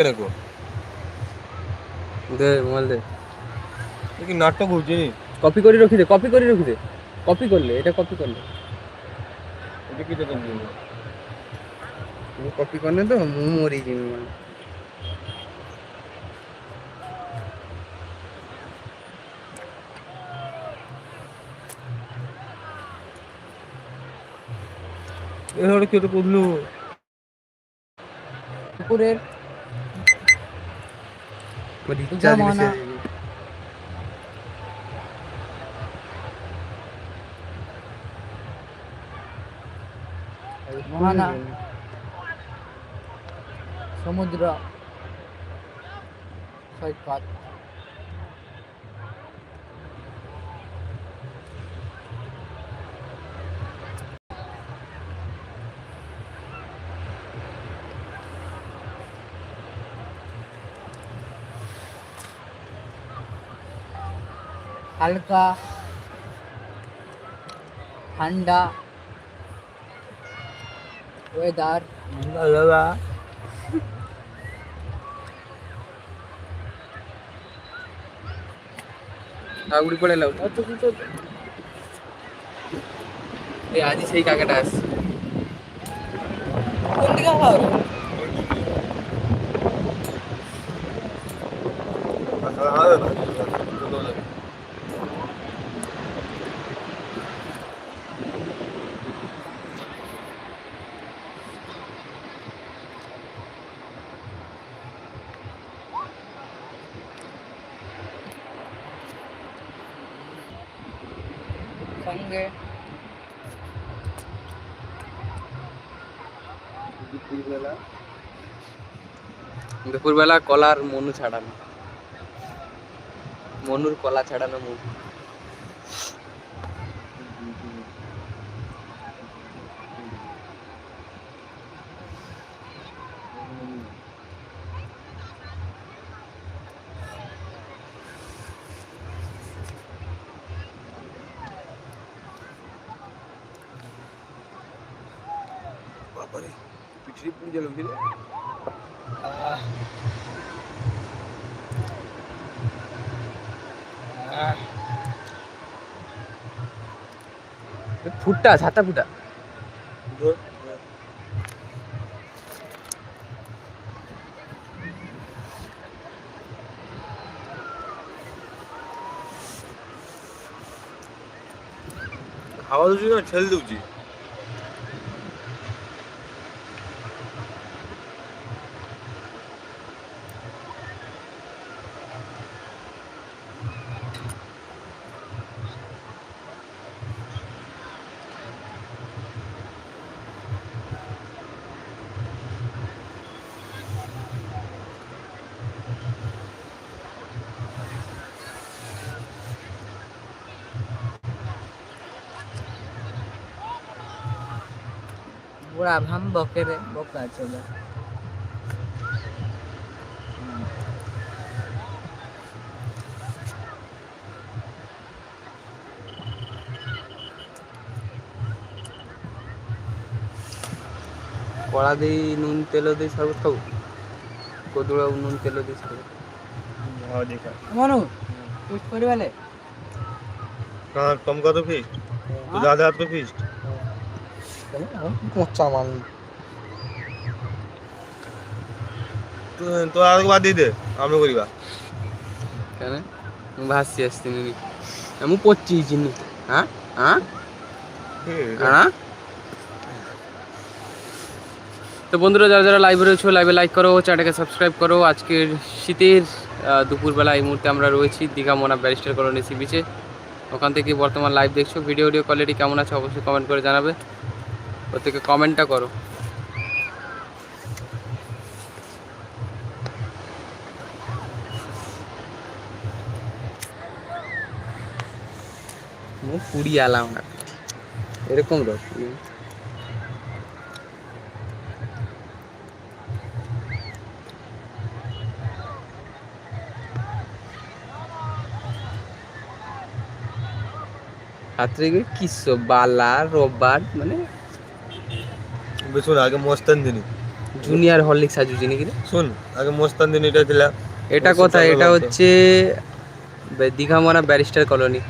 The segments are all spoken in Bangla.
দেখো দে মোবাইল দে কি নাটক হচ্ছে নি কপি করে রাখি দে কপি করে রাখি দে কপি করলে এটা কপি করলে এটা কি দেখো তুমি কপি করলে তো মু মরি যাবে মানে এ হলো কি তো করল পুকুরের জামানা। মেসেজ মহানা সমুদ্র হালকা ঠান্ডা ওয়েদার আগুড়ি পড়ে লাও এই আজ সেই কাকাটা আসছে কোন দিকে দুপুরবেলা কলার মনু ছাড়ানো। মনুর কলা ছাড়ানো মুখ। বাবারে পিছড়ি পুড়ে গেল কি রে ফুটা ছাতা ফুটা হাওয়া দଉଛି না ঠেল ওরা ভাম বকেরে বোকা চলে কড়া দিই নুন তেল দিই শরবত খাব। কদুল নুন তেল দিই শরবত মনু कुछ करवाले कहाँ कम का तो फिर ज्यादा तो মোচা মাল। তো আর বাদ দিয়ে দে আমি করিবা। কেন? ভাসি আসতে নি আমি পড়ছি চিনি হ্যাঁ হ্যাঁ হ্যাঁ তো বন্ধুরা যারা যারা লাইভে রয়েছে লাইভে লাইক করো চ্যানেলটাকে সাবস্ক্রাইব করো। আজকের শীতের দুপুরবেলা এই মুহূর্তে আমরা রয়েছি Digha Mona barrister colony sea বিচে ওখান থেকে বর্তমান লাইভ দেখছ। ভিডিও ভিডিও কোয়ালিটি কেমন আছে অবশ্যই কমেন্ট করে জানাবে। প্রত্যেকে কমেন্টটা করো। পুড়ি আলাম না। এরকম গিয়ে কিসব বালা রোববার মানে বেশি আগে দিনি। জুনিয়র হরলিক্স সাজুছি নাকি রে? শুন আগে দিন এটা ଥିଲା এটা কোথায়? এটা হচ্ছে বে- দীঘামনা ব্যারিস্টার কলোনি।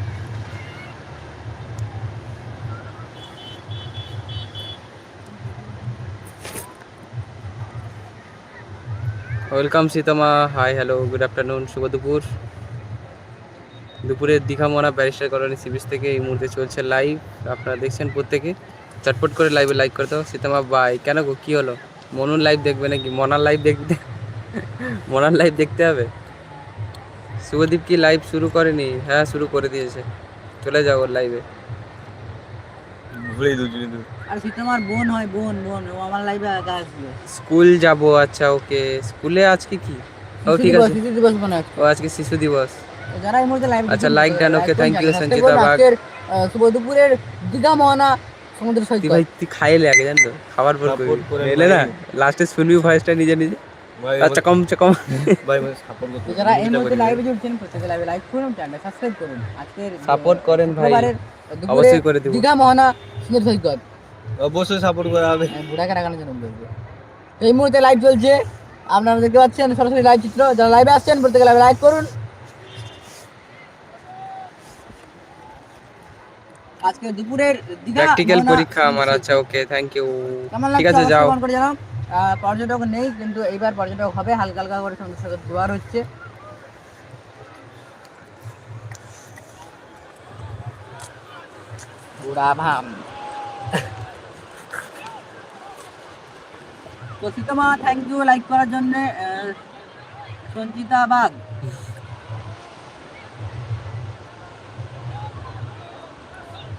ওয়েলকাম সীতামা হাই হ্যালো গুড আফটারনুন শুভ দুপুর। দুপুরে দীঘামনা ব্যারিস্টার কলোনি সি থেকে এই মুহূর্তে চলছে লাইভ আপনারা দেখছেন প্রত্যেকে। চটপট করে লাইভে লাইক করে দাও। সীতামা বাই কেন গো? কী হলো? মনুর লাইভ দেখবে নাকি? মনার লাইভ দেখতে মনার লাইভ দেখতে হবে? শুভদীপ কি লাইভ শুরু করেনি? হ্যাঁ শুরু করে দিয়েছে। চলে যাও ওর লাইভে ভুলেই দুজনে দু আর সীতামার বোন হয় বোন বোন। ও আমার লাইভে একা আসবে। স্কুল যাব আচ্ছা ওকে। স্কুলে আজকে কি? ও ঠিক আছে। শিশু দিবস মনে হচ্ছে ও আজকে শিশু দিবস। যারা এই মুহূর্তে লাইভ আচ্ছা, like done, okay, thank you, Sanchita Bag. শুভ দুপুরের দীঘা মোহনা সমুদ্র তুই সৈকত ভাই তুই খাইলে আগে জান তো খাবার পর করে এলে না লাস্টে শুনবি ভয়েসটা নিজে নিজে। আচ্ছা কম চে কম। ভাই মানে সাপোর্ট যারা এই মুহূর্তে লাইভে জুড়ছেন প্রত্যেকে লাইভে লাইক করুন চ্যানেল সাবস্ক্রাইব করুন। আজকের সাপোর্ট করেন ভাই। অবশ্যই করে দেবো। দীঘা মোহনা সমুদ্র সৈকত। অবশ্যই সাপোর্ট করা হবে। আমি বুড়াকে রাখানোর জন্য বলব এই মুহূর্তে লাইভ চলছে। আপনারা দেখতে পাচ্ছেন সরাসরি লাইভ চিত্র। যারা লাইভে আসছেন প্রত্যেকে লাইভে লাইক করুন। আজকে দুপুরের দীঘা প্র্যাকটিক্যাল পরীক্ষা আমার আচ্ছা ওকে থ্যাংক ইউ ঠিক আছে যাও। পর্যটক নেই কিন্তু এইবার পর্যটক হবে হালকা হালকা করে সমুদ্র সৈকত জোয়ার হচ্ছে তো সীতামা থ্যাংক ইউ লাইক করার জন্য সঞ্চিতা বাগ।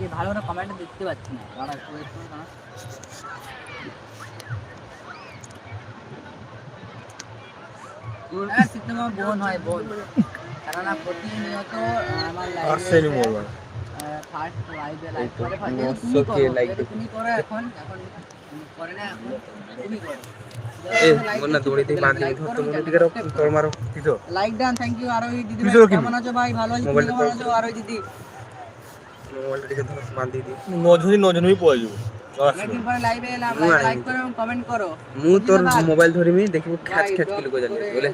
কি ভালো করে কমেন্ট দেখতে পাচ্ছি না। দাঁড়া একটু দাঁড়া। বোন হয় বোন। কেননা প্রতিনিয়ত আমার আসছেনি ফার্স্ট লাইভে লাইভ করে ফার্স্ট তুমি করো like যেহেতু দিতে। তুমি করো এখন এখন করে না এখন তুমি করো। এ বল না দৌড়ে দিয়ে বাঁধি ধর তো দিকে তোর মারো কিতো লাইক ডান থ্যাংক ইউ আর দিদি? কেমন আছো ভাই? ভালো আছি কেমন আছো? আর দিদি। মোবাইলটা দিকে ধর বাঁধি দি নজনই নজনই পড়ে যাব। মু তোর। মোবাইল ধরিমি দেখিব খ্যাচ খ্যাচ কিলো করে করে বলে।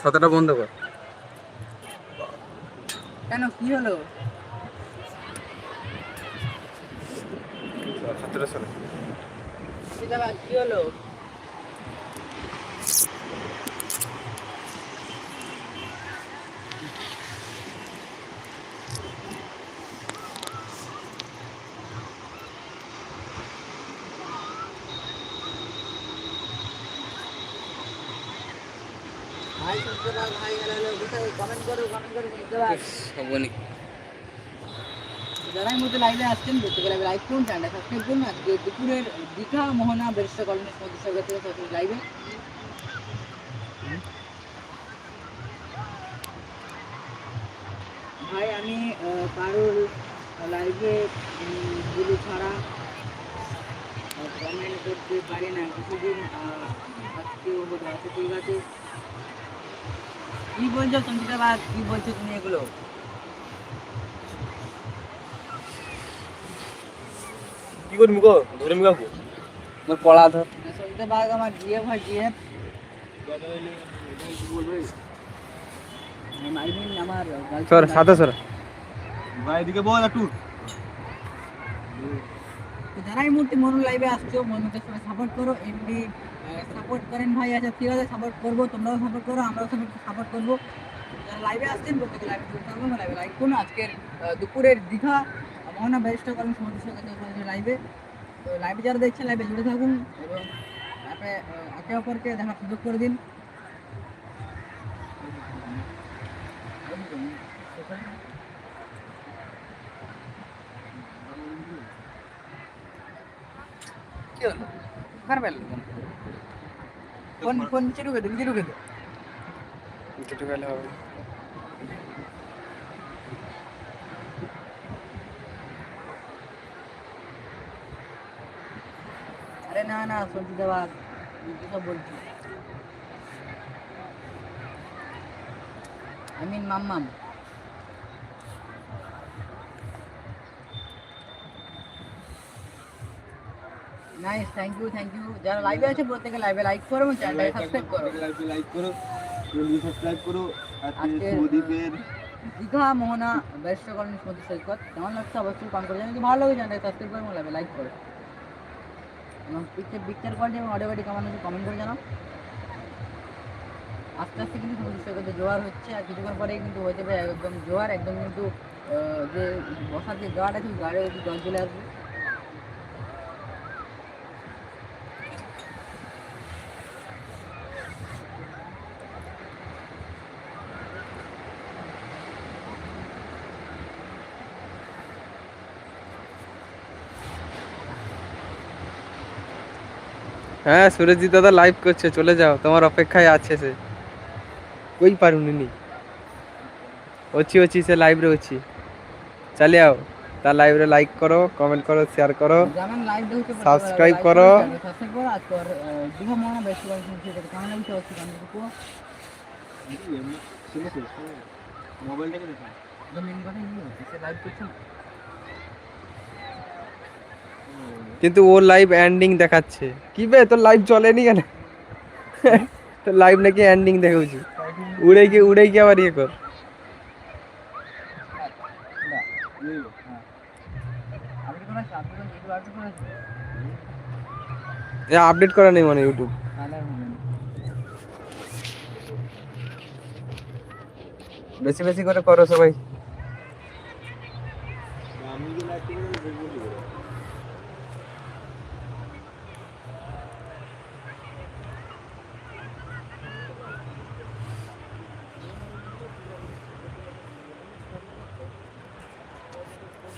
ছতাটা বন্ধ কর। কেন কি হলো? ছতাটা ভাই, কি হলো ভাই সূর্য ভাই ভাই হ্যালো হ্যালো কোথায় কমেন্ট করো কমেন্ট করো সূর্য ভাই হবনি যারা এই মুহূর্তে লাইভে আসছেন প্রত্যেকে লাইভে করুন চ্যানেলটা সাবস্ক্রাইব করুন। আজকে দুপুরের দীঘা মোহনা বেরিস্টার কলোনি সমুদ্র সৈকত থেকে সরাসরি লাইভে ভাই আমি কারোর লাইভে গুলো ছাড়া কমেন্ট করতে পারি না। কিছুদিন আহ, আজকে আছে ঠিক আছে। কি বলছো সঞ্চিতা বা কি বলছো তুমি এগুলো? কি করবি গো? ধরে মি কাকু মোর পড়া ধর। সঞ্চিতা বাগ আমার আই মিন আমার সর সাদা সর। ভাই এদিকে বল একটু। তো যারা এই মুহূর্তে মনু লাইভে আসছো মনুকে সবাই সাপোর্ট করো এমনি সাপোর্ট করেন ভাই আচ্ছা ঠিক আছে সাপোর্ট করব, তোমরাও সাপোর্ট করো, আমরাও সাপোর্ট করব। লাইভে আসছেন, প্রত্যেকে লাইভে জুড়ে লাইভে লাইক করুন আজকের দুপুরের দীঘা, মোহনা ব্যারিস্টার করেন সমুদ্র সৈকত লাইভে তো লাইভে যারা দেখছেন লাইভে জুড়ে থাকুন এবং একে অপরকে দেখার সুযোগ করে দিন। কি হলো? ফোন ফোন নিচে ঢুকে দে নিচে ঢুকে দে। কিছু গেলে হবে। আরে না না দেওয়া কি সব বলছি। আই মিন মাম্মাম। Nice thank you thank you যারা লাইভে আছে প্রত্যেকে লাইভে লাইক করো এবং চ্যানেলটাকে সাবস্ক্রাইব করো লাইক করো। সাবস্ক্রাইব করো আজকে সুদীপের দীঘা মোহনা ব্যস্ত কলেজ সমুদ্র সৈকত। কেমন লাগছে? অবশ্যই কমেন্ট করে জানাতে ভালো লাগে চ্যানেলটাকে সাবস্ক্রাইব করো এবং লাইভে লাইক করো। এবং পিকচার পিকচার কোয়ালিটি এবং অডিও কোয়ালিটি কেমন হচ্ছে কমেন্ট করে জানাও। আস্তে আস্তে কিন্তু সমুদ্র সৈকতে জোয়ার হচ্ছে। আর কিছুক্ষণ পরে কিন্তু হয়ে যাবে একদম জোয়ার। একদম কিন্তু যে বসার যে গার্ড আছে গার্ডে জল চলে আসবে। হ্যাঁ সুরজিৎ দাদা লাইভ করছে চলে যাও তোমার অপেক্ষায় আছে সে। কই পারুনি নি অছি অছি সে লাইভরে অছি চলে আও তা লাইভরে লাইক করো কমেন্ট করো শেয়ার করো লাইভ। সাবস্ক্রাইব করো। আর তোর দীঘা মোহনা ব্যস্ত কলেজ সমুদ্র সৈকত কেমন লাগছে অবশ্যই কমেন্ট করো মোবাইলটাকে দেখা মেন কথা কি হচ্ছে সে লাইভ করছে না কিন্তু ও লাইভ এন্ডিং দেখাচ্ছে। কি বে, তোর লাইভ চলেনি কেন? তোর লাইভ নাকি এন্ডিং দেখাচ্ছি উড়ে গিয়ে উড়ে গিয়ে আবার ইয়ে কর। আপডেট করা নেই মানে ইউটিউব। বেশি বেশি করে করো সবাই আমি যে লাইক করে দেখব কি করে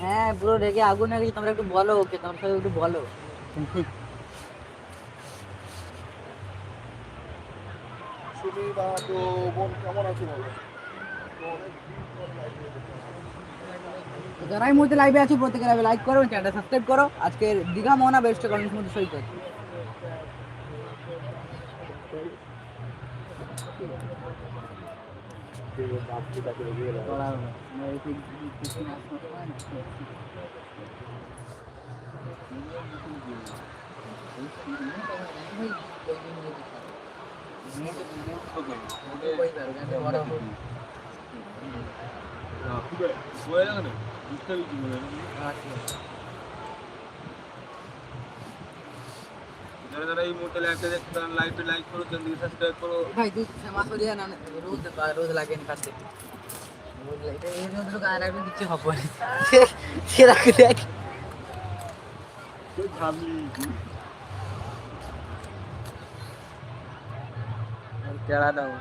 হ্যাঁ পুরো রেগে আগুন হয়ে গেছে তোমরা একটু বলো ওকে তোমরা সবাই একটু বলো। সুমি বা তো বোন কেমন আছো বলো? তো যারা এই মুহূর্তে লাইভে আছো প্রত্যেকে লাইভে লাইক করো চ্যানেলটা সাবস্ক্রাইব করো। আজকে দীঘা মোহনা বেস্ট কলেজ সমুদ্র সৈকত যারা যারা এই মুহূর্তে লাইভটা দেখছ তারা লাইভটা লাইক করো চ্যানেলকে সাবস্ক্রাইব করো ভাই তুই ফেমাস হয়ে না রোজ রোজ লাগে কাছ থেকে রোজ লাগে। এটা এর লোক আর একদিন দিচ্ছে হবে না। সে- সে রাখে দেখ তুই ভাবলি কেড়া দাও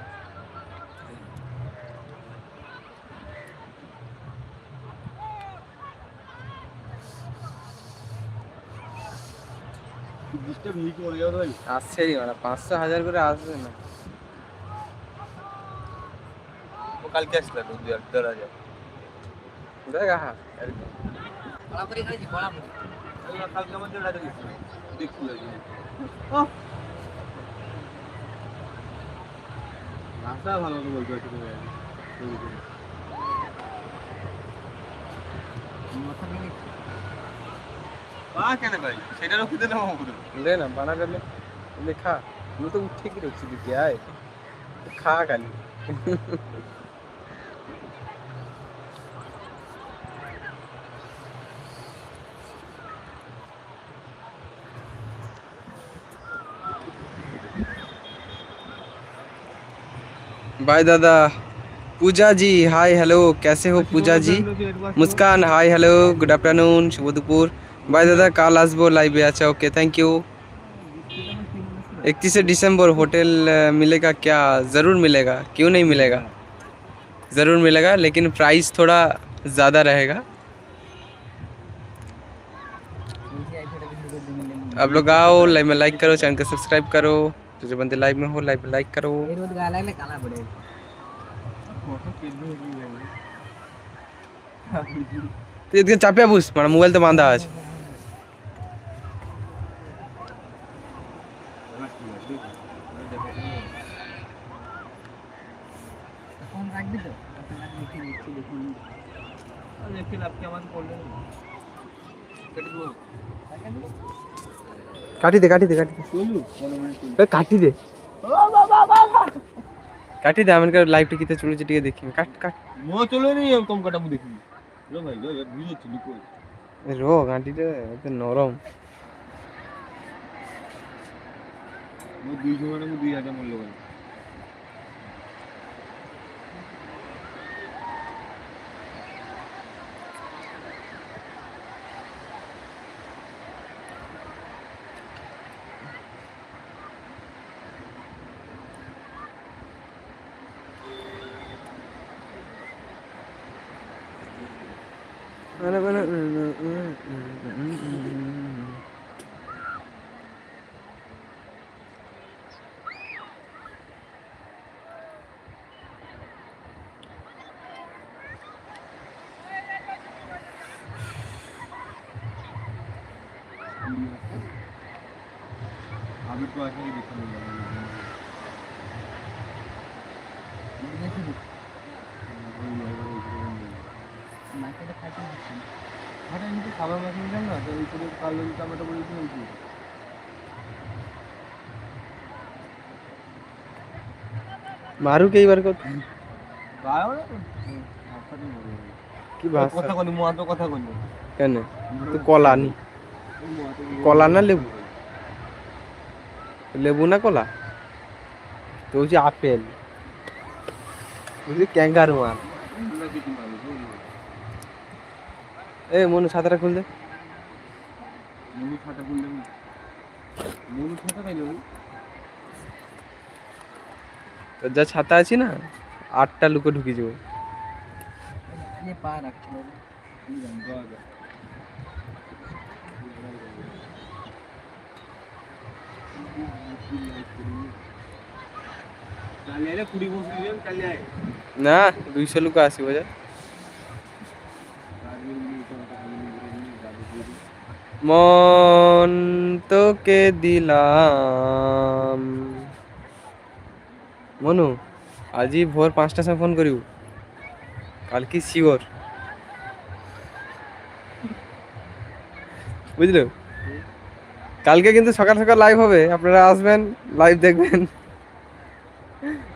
যাবে আসছেই মানে পাঁচশো হাজার করে আসবে না। কালকে আসলে দেড় হাজার দেড় হাজার। গেছিল দেখছি আর কি। ভাষা ভালো বলতে পারছি কেন ভাই? দে না বানা গেলে খা। তো উঠে কি রয়েছি দিকে আয়? খা খালি। बाय दादा पूजा जी हाय हेलो कैसे हो Pooja ji Muskan hi hello good afternoon শুভ দুপুর বাই দাদা কাল আসবো লাইভে আচ্ছা ओके थैंक यू इकतीस दिसंबर होटल अ, मिलेगा क्या ज़रूर मिलेगा क्यों नहीं मिलेगा ज़रूर मिलेगा लेकिन प्राइस थोड़ा ज़्यादा रहेगा आप लोग आओ लाइव में लाइक करो चैनल को सब्सक्राइब करो तो जो बंदे लाइव में हो लाइव लाइक करो। गाला में काला पड़े तो ये चापिया बूस मारा मोबाइल तो बांधा आज। फिर आपके आवाज़ बोल रहे हैं? কেটে দে কাটি দে কাটি দে। এ, কাটি দে। কাটি দে আমার লাইভটা কিতে চলেছে টিকে দেখি। কাট কাট। মো চলে নি কম কাটাবো দেখি লো ভাই লো ভিডিও ছিল কই রো কাটিটা এত নরম। মো দুই জমানে মো দুই হাজার মূল্য ভাই আমি তো আসলে দেখতে মার্কেটে খাইতে দিচ্ছি আরে আমি তো খাবার মাছ নিলাম না তো ওই করে কালো টমেটো বলে দিয়েছি মারুক এইবার কত? কি ভাষা? কথা কইনি মু তো কথা কইনি কেন? তো কলা নি। কলা না লেবু? লেবু না কলা? তো হচ্ছে আপেল। ক্যাঙ্গারু মাল এ মনু ছাতাটা খুললে তোর যা ছাতা আছে না আটটা লুকো ঢুকে যাব। পা রাখছিল না দুইশো লোক আসিব বোঝা মন তোকে দিলাম। মনু আজি ভোর পাঁচটার সময় ফোন করিব। কাল কি শিওর। বুঝলো? কালকে কিন্তু সকাল সকাল লাইভ হবে। আপনারা আসবেন লাইভ দেখবেন।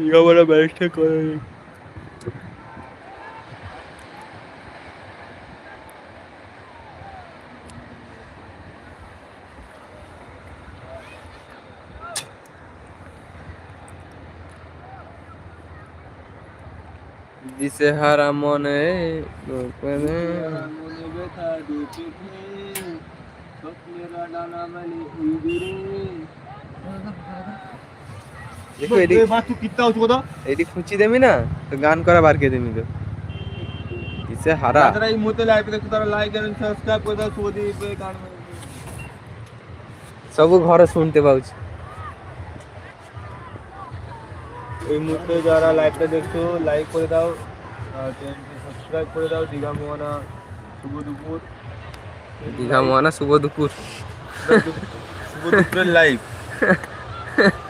দিঘা মনা ব্যারিস্টার করে দিশে হারা মনে মনে ব্যথা দিতে স্বপ্নেরা ডানা মানে উড়ে দেখো এটি বাস তুই কিত্তা হচ্ছে কথা এটি খুঁচি দেমি না তো গান করা বার কে দেমি তো দিশে হারা। যারা এই মুহূর্তে লাইভ দেখছ তারা লাইক এন্ড সাবস্ক্রাইব করে দাও শুভ দিবে গান সবু ঘরে শুনতে পাচ্ছি। এই মুহূর্তে যারা লাইভটা দেখছ লাইক করে দাও চ্যানেলটি সাবস্ক্রাইব করে দাও দীঘা মোহনা শুভ দুপুর। দিঘা মনা শুভ দুপুর। শুভ দুপুরের লাইভ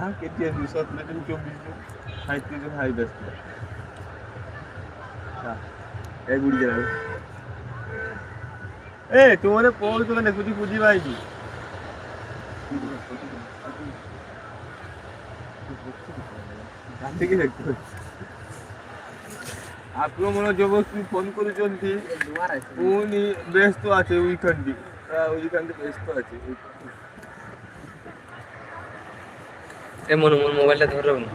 হ্যাঁ কেটে দুশো মিটার চব্বিশ সাঁত্রিশ হাই ব্যস্ত। এই বুড়ি গেলাম এ, তোমার পৌঁছ তোকে কুচি পুঁজি পাইছি থেকে দেখতে আক্রমণ যুবক ফোন করেছেন উনি ব্যস্ত আছে উইখানটি ওইখানটি ব্যস্ত আছে এ মনু মন মোবাইলটা ধরো না।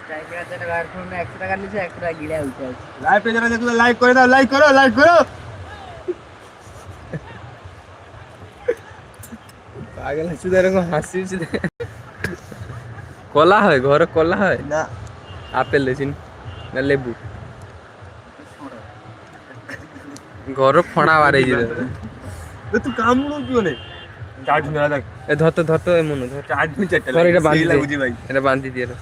স্ট্রাইকে আছে টাকা আর ফোন 100 টাকা নিছে 100 টাকা গিলা উঠে আছে লাইভে যারা দেখছ লাইক করে দাও লাইক করো লাইক করো। পাগল আছে তো এরকম হাসি হচ্ছে কলা হয় ঘরে কলা হয়? না। আপেল লেছিন না লেবু? ঘর ফণা বাড়াই তুই কামড়ো কি মানে দেখ। এ ধর চারটা ধর এটা বাঁধি দে। ভাই। এটা বান্ধি দিয়ে দাও।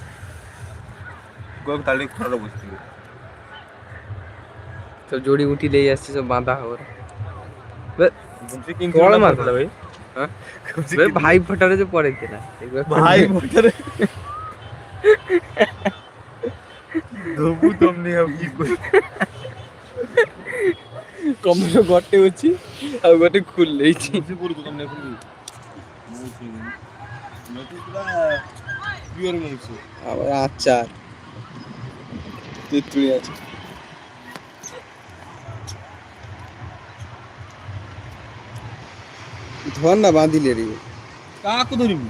গোক তাহলে খরো বসতি সব জড়ি উঠি লেই আসছে সব বাঁধা মাছ। ভাই। হ্যাঁ? ভাই ফোটারে যে পরে কিনা? ভাই ধবু তোমনি কি কমলো গটে হচ্ছি আর গটে খুললেইছি খুলি মৌসুমি নতুন পুরা পিওর মৌসুমি আবার আচার তেঁতুলি আছে। ধর না বাঁধিলে রে? কাকু ধরিবি?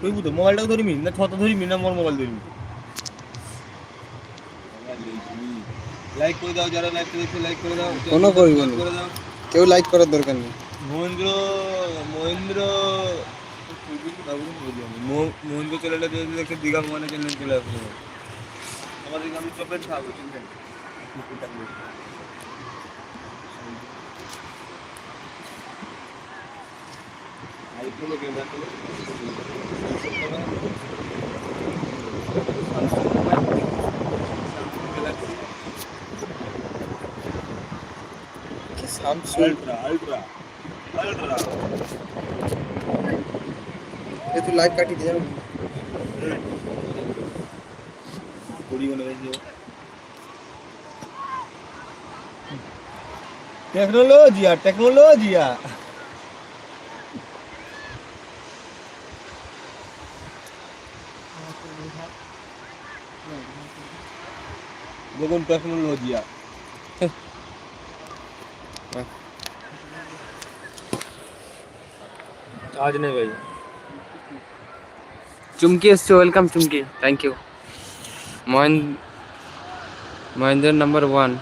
কইবু তো মোবাইলটাকে ধরিবি? না ছতা ধরিবি না মোর মোবাইল ধরিবি? লাইক করে দাও যারা লাইক করেছে লাইক করে দাও। কোনো করিব না। করে দাও। কেউ লাইক করার দরকার নেই। মহেন্দ্র মহেন্দ্র। মো- মহেন্দ্র চ্যানেলটা দিয়ে দেখে দীঘা মোহনে চ্যানেল চলে আসবে আমাদের আমি চপের খাব চিন্তা নেই। আইফোনে ক্যামেরা তো স্যামসুং আলট্রা আলট্রা আলট্রা এ তুই লাইক কাটি দিয়ে যাবি কুড়ি মনে হয়েছে টেকনোলজিয়া টেকনোলজিয়া দেখুন টেকনোলজিয়া আজ নেই ভাই চুমকি এসছে welcome Chumki thank you Mahendra Mahendra number one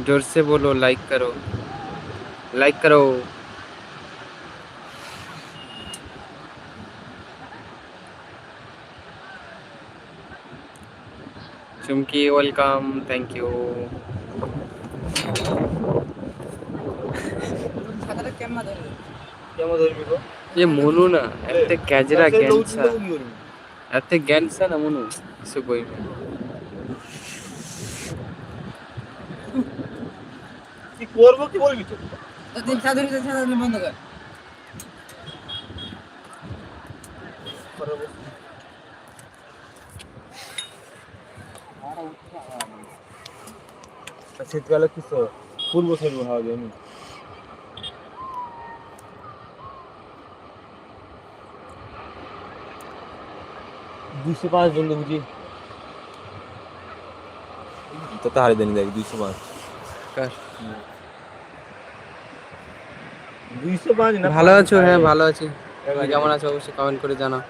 जोर से बोलो लाइक करो लाइक करो चुमकी वेलकम थैंक यू ছাতাটা কেমন ধরে কেমন ধরবি গো যে মনু না এত ক্যাজরা গ্যানসা এত গ্যানসা না মনু কিছু কই কি করব কি বলবি তো দিন সাধুরি দিন সাধুরি বন্ধ কর শীতকালে কিছু পূর্ব সর্ব হওয়া যায় দুশো পাঁচ বন্ধু তো বুঝি। তো হারিয়ে দেন দেখ দুইশো পাঁচ। कर দুইশো পাঁচ ভালো আছো হ্যাঁ ভালো আছি। কেমন আছো? অবশ্যই কমেন্ট করে জানাও।